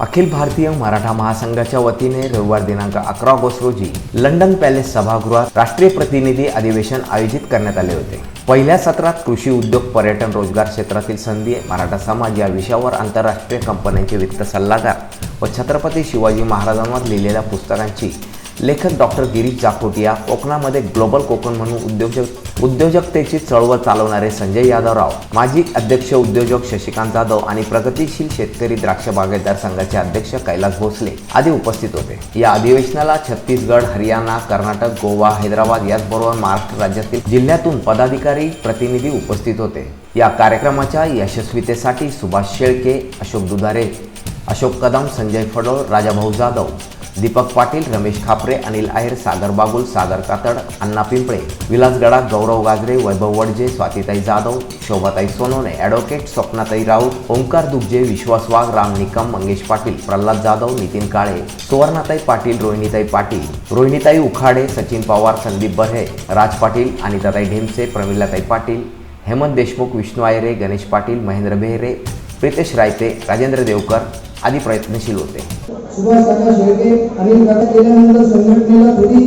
अखिल भारतीय मराठा महासंघाच्या वतीने रविवार दिनांक अकरा ऑगस्ट रोजी लंडन पॅलेस सभागृहात राष्ट्रीय प्रतिनिधी अधिवेशन आयोजित करण्यात आले होते. पहिल्या सत्रात कृषी उद्योग पर्यटन रोजगार क्षेत्रातील संधी मराठा समाज या विषयावर आंतरराष्ट्रीय कंपन्यांचे वित्त सल्लागार व छत्रपती शिवाजी महाराजांवर लिहिलेल्या पुस्तकांची लेखक डॉक्टर गिरीश जाखोटिया कोकणामध्ये ग्लोबल कोकण म्हणून उद्योजक उद्योजकतेची चळवळ चालवणारे संजय यादवराव माजी अध्यक्ष उद्योजक शशिकांत जाधव आणि प्रगतिशील शेतकरी द्राक्ष बागायतदार संघाचे अध्यक्ष कैलास भोसले आदी उपस्थित होते. या अधिवेशनाला छत्तीसगड हरियाणा कर्नाटक गोवा हैदराबाद याचबरोबर महाराष्ट्र राज्यातील जिल्ह्यातून पदाधिकारी प्रतिनिधी उपस्थित होते. या कार्यक्रमाच्या यशस्वीतेसाठी सुभाष शेळके अशोक दुधारे अशोक कदम संजय फडोळ राजाभाऊ जाधव दीपक पाटील रमेश खापरे अनिल आहेर सागर बागुल सागर कातड अण्णा पिंपळे विलास गडा गौरव गाजरे वैभव वडजे स्वातीताई जाधव शोभाताई सोनवणे ॲडव्होकेट स्वप्नाताई राऊत ओंकार दुग्जे विश्वास वाघ राम निकम मंगेश पाटील प्रल्हाद जाधव नितीन काळे सुवर्णाताई पाटील रोहिणीताई पाटील रोहिणीताई उखाडे सचिन पवार संदीप बर्हे राज पाटील अनिताताई ढेमसे प्रमिलाताई पाटील हेमंत देशमुख विष्णू आयरे गणेश पाटील महेंद्र बेहरे प्रितेश रायते राजेंद्र देवकर आदी प्रयत्नशील होते. सुभाष काका शेळके आणि काका केल्यानंतर संघटनेला थोडी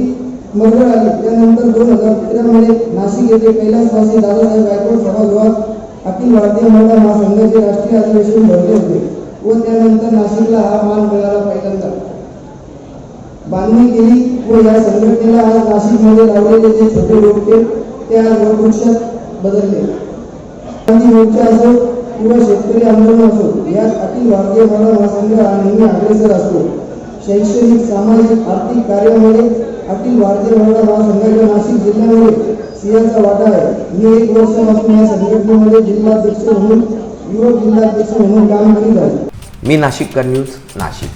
मदत आली. त्यानंतर दोन हजार तेरामध्ये नाशिक येथे कैलासवासी दादासाहेब गायकवाड सभागृहात अखिल भारतीय महिला महासंघाचे राष्ट्रीय अधिवेशन भरले होते व त्यानंतर नाशिकला हा मान मिळाला पहिल्यांदा. बांधणी केली व या संघटनेला आज नाशिकमध्ये लावलेले जे छोटे रोपटे ते आज वटवृक्षात बदलले. गांधी मोर्चा असो किंवा शेतकरी आंदोलन असो यात अखिल भारतीय महिला महासंघ हा नेहमी अग्रेसर असतो. शैक्षणिक सामाजिक आर्थिक कार्यामध्ये अखिल भारतीय महिला महासंघाच्या नाशिक जिल्ह्यामध्ये सिंहाचा वाटा आहे. मी एक वर्षापासून या संघटनेमध्ये जिल्हाध्यक्ष म्हणून युवक जिल्हाध्यक्ष म्हणून काम करीत आहे. मी नाशिककर न्यूज नाशिक.